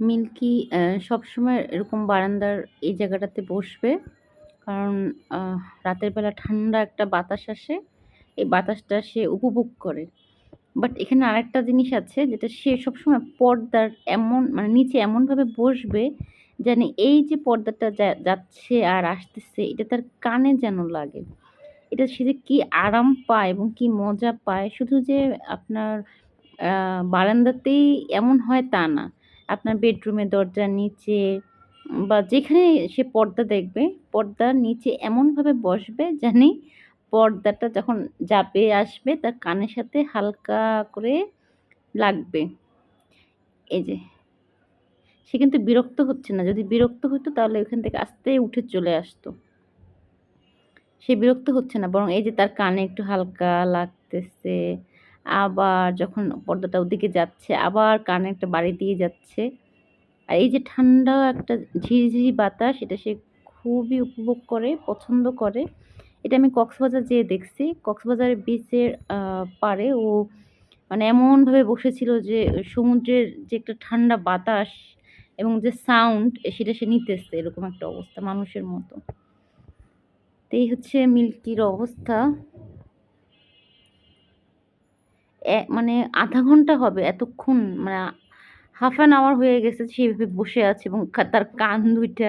Milky সবসময় এরকম বারান্দার এই জায়গাটাতে বসবে। কারণ রাতের বেলা ঠান্ডা একটা বাতাস আসে। এই বাতাসটা সে উপভোগ করে। বাট এখানে আরেকটা জিনিস আছে, যেটা সে সবসময় পর্দার এমন মানে নিচে এমনভাবে বসবে যেন এই যে পর্দাটা যাচ্ছে আর আসতেছে, এটা তার কানে যেন লাগে। এটা সে যে কী আরাম পায় এবং কি মজা পায় শুধু যে আপনার বারান্দাতেই এমন হয় তা না। আপনার বেডরুমের দরজার নিচে বা যেখানে সে পর্দা দেখবে, পর্দার নিচে এমনভাবে বসবে জানি পর্দাটা যখন যাবে আসবে তার কানের সাথে হালকা করে লাগবে। এই যে। সে কিন্তু বিরক্ত হচ্ছে না। যদি বিরক্ত হতো তাহলে ওখান থেকে আস্তে উঠে চলে আসতো। সে বিরক্ত হচ্ছে না বরং এই যে তার কানে একটু হালকা লাগতেছে। আবার যখন পর্দাটা ওদিকে যাচ্ছে আবার কানে একটা বাড়ি দিয়ে যাচ্ছে। আর এই যে ঠান্ডা একটা ঝিরিঝিরি বাতাস এটা সে খুবই উপভোগ করে, পছন্দ করে। এটা আমি কক্সবাজার যেয়ে দেখছি। কক্সবাজারের বিচের পাড়ে ও মানে এমনভাবে বসেছিল যে সমুদ্রের যে একটা ঠান্ডা বাতাস এবং যে সাউন্ড সেটা সে নিতেছে এরকম একটা অবস্থা মানুষের মতো। তো এই হচ্ছে মিল্কির অবস্থা। মানে আধা ঘণ্টা হবে এতক্ষণ মানে হাফ অ্যান আওয়ার হয়ে গেছে সেভাবে বসে আছে এবং তার কান দুইটা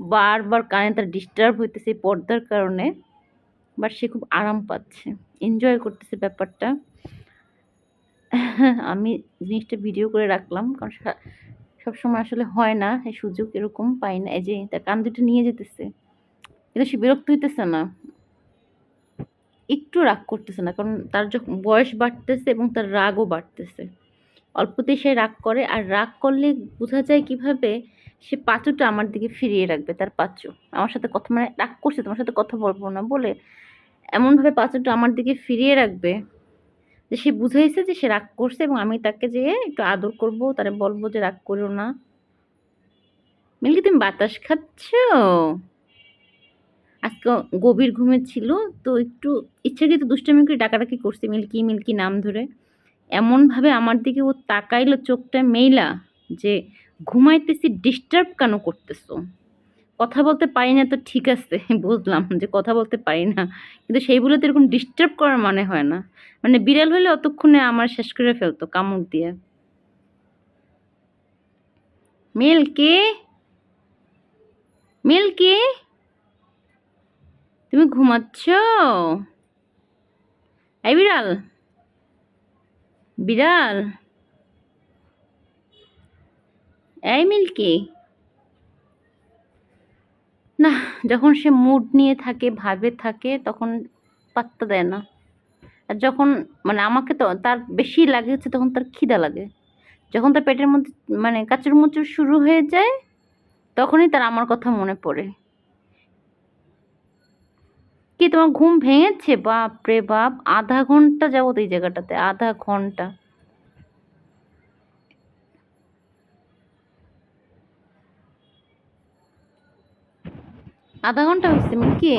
বারবার কানে তার ডিস্টার্ব হইতেছে পর্দার কারণে। বাট সে খুব আরাম পাচ্ছে। এনজয় করতেছে ব্যাপারটা। আমি জিনিসটা ভিডিও করে রাখলাম। কারণ সবসময় আসলে হয় না, এই সুযোগ এরকম পাই না। এই যে তার কান দুটো নিয়ে যেতেছে। কিন্তু সে বিরক্ত হইতেছে না। একটু রাগ করতেছে না। কারণ তার যখন বয়স বাড়তেছে এবং তার রাগও বাড়তেছে। অল্পতেই সে রাগ করে আর রাগ করলে বোঝা যায় কীভাবে সে পাঁচুটা আমার দিকে ফিরিয়ে রাখবে তার পাঁচু। আমার সাথে কথা মানে রাগ করছে তোমার সাথে কথা বলব না বলে এমনভাবে পাঁচুটা আমার দিকে ফিরিয়ে রাখবে যে সে বুঝাইছে যে সে রাগ করছে এবং আমি তাকে যেয়ে একটু আদর করব, তারে বলব যে রাগ কইরো না। মিল্কি তুমি বাতাস খাচ্ছ? আজকে গভীর ঘুমে ছিল তো একটু ইচ্ছাকৃত দুষ্টামি করে ডাকাডাকি করছি মিল্কি, মিল্কি নাম ধরে। এমনভাবে আমার দিকে ও তাকাইলো চোখটা মেইলা যে ঘুমাইতেছি ডিস্টার্ব কেন করতেছো? কথা বলতে পারি না তো ঠিক আছে বুঝলাম যে কথা বলতে পারি না। কিন্তু সেই বলে তো এরকম ডিস্টার্ব করার মানে হয় না। মানে বিড়াল হলে অতক্ষণে আমার শেষ করে ফেলতো কামড় দিয়ে। মিল্কি? মিল্কি? তুমি ঘুমাচ্ছ? এই বিড়াল? বিড়াল? এই মিল্কি? না যখন সে মুড নিয়ে থাকে, ভাবে থাকে তখন পাত্তা দেয় না। আর যখন মানে আমাকে তো তার বেশি লাগে হচ্ছে তখন তার খিদা লাগে। যখন তার পেটের মধ্যে মানে কাচুর মুচুর শুরু হয়ে যায় তখনই তার আমার কথা মনে পড়ে। কি তোমার ঘুম ভেঙেছে? বাপ রে বাপ! আধা ঘণ্টা যাব এই জায়গাটাতে, আধা ঘণ্টা। আধা ঘণ্টা হয়েছে, মিল্কি?